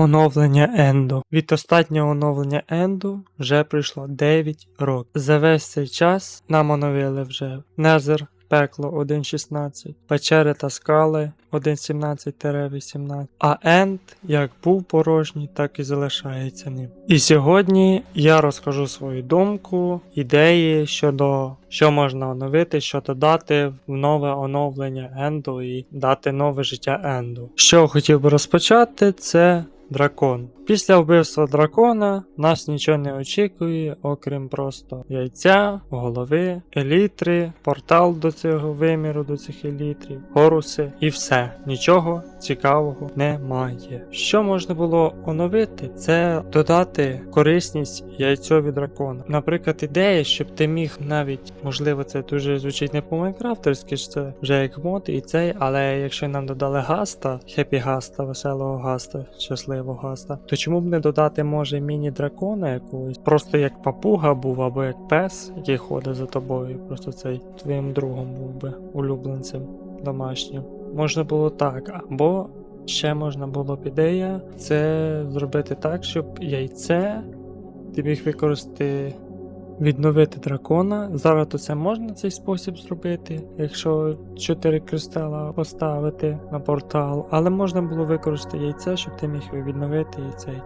Оновлення Енду. Від останнього оновлення Енду вже пройшло 9 років. За весь цей час нам оновили вже Незер, пекло 1.16, печери та скали 1.17-18, а Енд як був порожній, так і залишається ним. І сьогодні я розкажу свою думку, ідеї щодо що можна оновити, що додати в нове оновлення Енду і дати нове життя Енду. Що хотів би розпочати, це дракон. Після вбивства дракона нас нічого не очікує, окрім просто яйця, голови, елітри, портал до цього виміру, до цих елітрів, хоруси і все. Нічого цікавого немає. Що можна було оновити, це додати корисність яйцьові дракона. Наприклад, ідея, щоб ти міг навіть, можливо, це дуже звучить не по майнкрафтерськи, ж це вже як мод і цей, але якщо нам додали гаста, хеппі гаста, веселого гаста, щасливого гаста, то чому б не додати може міні-дракона якогось? Просто як папуга був, або як пес, який ходить за тобою, просто цей твоїм другом був би улюбленцем домашнім. Можна було так, або ще можна було б ідея це зробити так, щоб яйце ти міг використати. Відновити дракона. Зараз то це можна цей спосіб зробити, якщо 4 кристала поставити на портал, але можна було використати яйце, щоб ти міг відновити яйцей.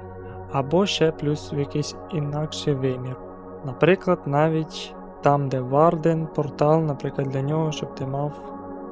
Або ще плюс в якийсь інакший вимір. Наприклад, навіть там, де Варден, портал, наприклад, для нього, щоб ти мав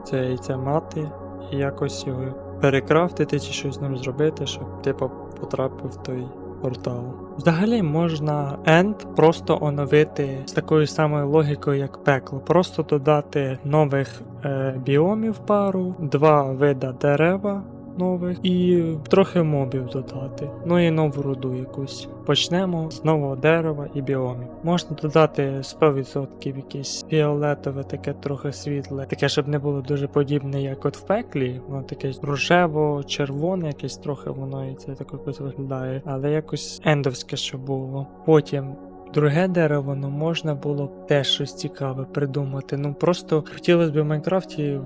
це яйце мати і якось його перекрафтити чи щось з ним зробити, щоб ти потрапив в той портал. Взагалі можна End просто оновити з такою самою логікою, як пекло. Просто додати нових е, біомів пару, два вида дерева нових і трохи мобів додати. Ну і нову руду якусь. Почнемо з нового дерева і біомів. Можна додати 100% якесь фіолетове, таке трохи світле, таке, щоб не було дуже подібне, як от в пеклі. Воно таке рожево-червоне, якесь трохи воно і це так якось виглядає, але якось ендовське, що було. Потім. Друге дерево, ну можна було б теж щось цікаве придумати. Ну просто хотілося б в Майнкрафті,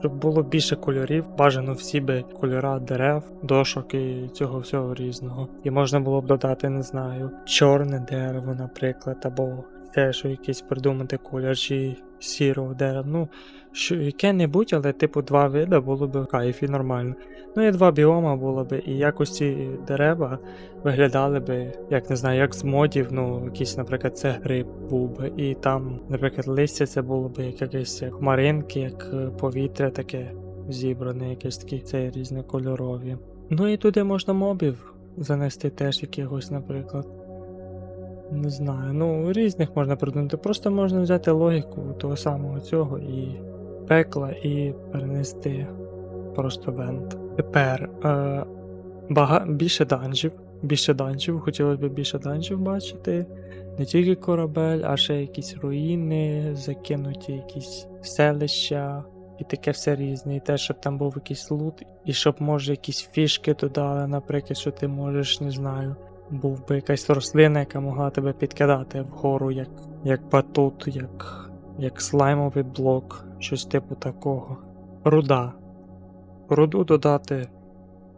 щоб було більше кольорів, бажано всі би кольора дерев, дошок і цього всього різного. І можна було б додати, не знаю, чорне дерево, наприклад, або те, що якийсь придумати колір, чи сірого дерева. Ну, що яке-небудь, але типу два вида було б в кайфі нормально. Ну і два біома було б, і якось ці дерева виглядали би, як не знаю, як з модів, ну, якийсь, наприклад, це гриб був би, і там, наприклад, листя це було б як якесь як хмаринки, як е, повітря таке зібране, якесь такі це різнокольорові. Ну і туди можна мобів занести теж якихось, наприклад. Не знаю, ну різних можна придумати. Просто можна взяти логіку того самого цього і пекла і перенести просто вент. Тепер е, бага... більше данжів. Більше данжів, хотілося б більше данжів бачити. Не тільки корабель, а ще якісь руїни, закинуті якісь селища і таке все різне. І те, щоб там був якийсь лут, і щоб може якісь фішки додали, наприклад, що ти можеш, не знаю, був би якась рослина, яка могла тебе підкидати вгору, як, як батут, як, як слаймовий блок, щось типу такого. Руда. Руду додати,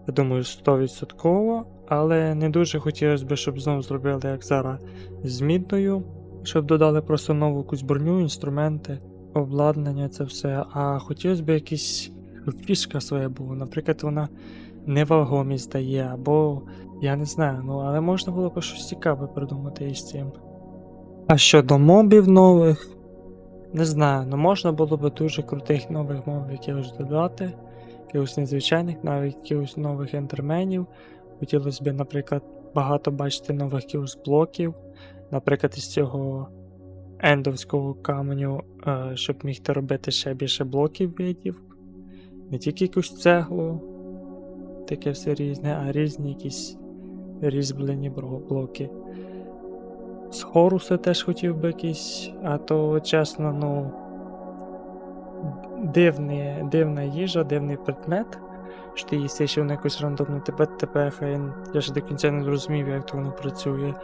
я думаю, 100%, але не дуже хотілося б, щоб знову зробили, як зараз, з мідною, щоб додали просто нову якусь броню, інструменти, обладнання, це все. А хотілося б якісь фішка своя була. Наприклад, вона невагомість дає, або я не знаю, ну але можна було б щось цікаве придумати із цим. А щодо мобів нових, не знаю, ну можна було б дуже крутих нових мобів якихось додати, якихось незвичайних, навіть якихось нових ендерменів. Хотілося б, наприклад, багато бачити нових якихось блоків, наприклад, із цього ендовського каменю, е, щоб мігти робити ще більше блоків видів. Не тільки якусь цеглу, таке все різне, а різні якісь різьблені блоки. З Хоруса теж хотів би якийсь, а то чесно, ну. Дивний, дивна їжа, дивний предмет. Що ти їсти, що воно якось рандомно тебе тепехає. Я ж до кінця не зрозумів, як то воно працює.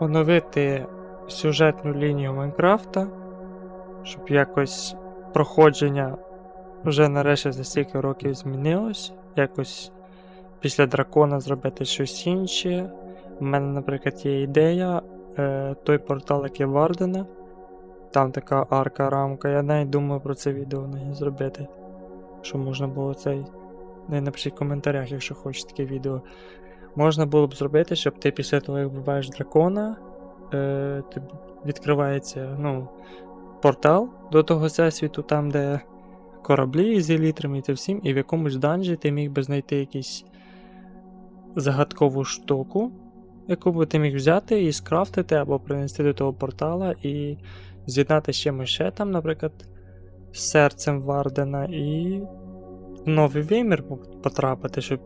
Оновити сюжетну лінію Майнкрафта, щоб якось проходження вже нарешті за стільки років змінилось. Якось після дракона зробити щось інше. У мене, наприклад, є ідея. Е, той портал, який Вардена. Там така арка рамка. Я навіть думаю про це відео не зробити. Що можна було цей. Напишіть в коментарях, якщо хочете таке відео. Можна було б зробити, щоб ти після того, як вбиваєш дракона, е, відкривається ну, портал до того всесвіту, там, де кораблі з елітрами те всім, і в якомусь данжі ти міг би знайти якусь загадкову штуку, яку би ти міг взяти і скрафтити або принести до того портала і з'єднати ще там, наприклад, з серцем Вардена і в новий вимір потрапити, щоб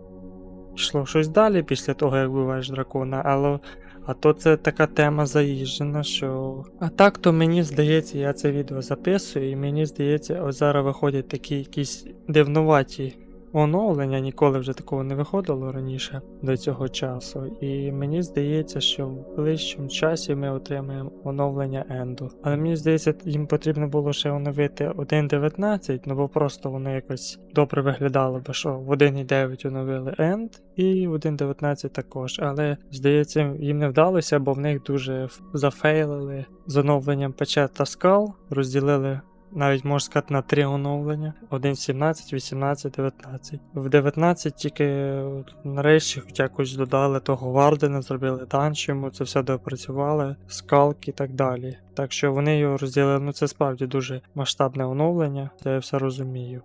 йшло щось далі після того, як вбиваєш дракона, але. А то це така тема заїжджена, що. А так то мені здається, я це відео записую, і мені здається, ось зараз виходять такі якісь дивнуваті оновлення, ніколи вже такого не виходило раніше до цього часу. І мені здається, що в ближчому часі ми отримаємо оновлення Енду. Але мені здається, їм потрібно було ще оновити 1.19, ну бо просто воно якось добре виглядало би, що в 1.9 оновили End і в 1.19 також. Але здається, їм не вдалося, бо в них дуже зафейлили з оновленням пече та скал, розділили навіть можна сказати на три оновлення: 1.17, 18, 19. В 19 тільки нарешті якось додали того Вардена, зробили данж йому, це все допрацювали, скалки і так далі. Так що вони його розділили, ну це справді дуже масштабне оновлення, це я все розумію.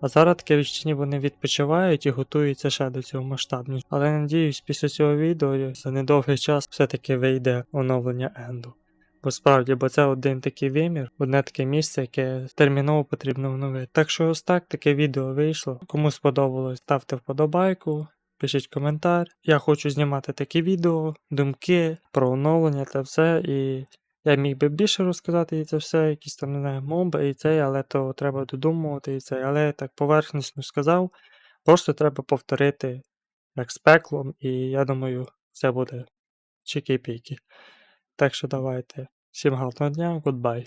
А зараз таке відчуття, вони відпочивають і готуються ще до цього масштабніше. Але надіюсь, після цього відео за недовгий час все-таки вийде оновлення Енду. Бо справді, бо це один такий вимір, одне таке місце, яке терміново потрібно оновити. Так що ось так таке відео вийшло. Кому сподобалось, ставте вподобайку, пишіть коментар. Я хочу знімати такі відео, думки про оновлення та все. І я міг би більше розказати і це все, якісь там не знаю, моби і цей, але то треба додумувати і цей. Але я так поверхнісно сказав. Просто треба повторити як з пеклом, і я думаю, це буде чики-піки. Так що давайте. Jim Hartmann, goodbye.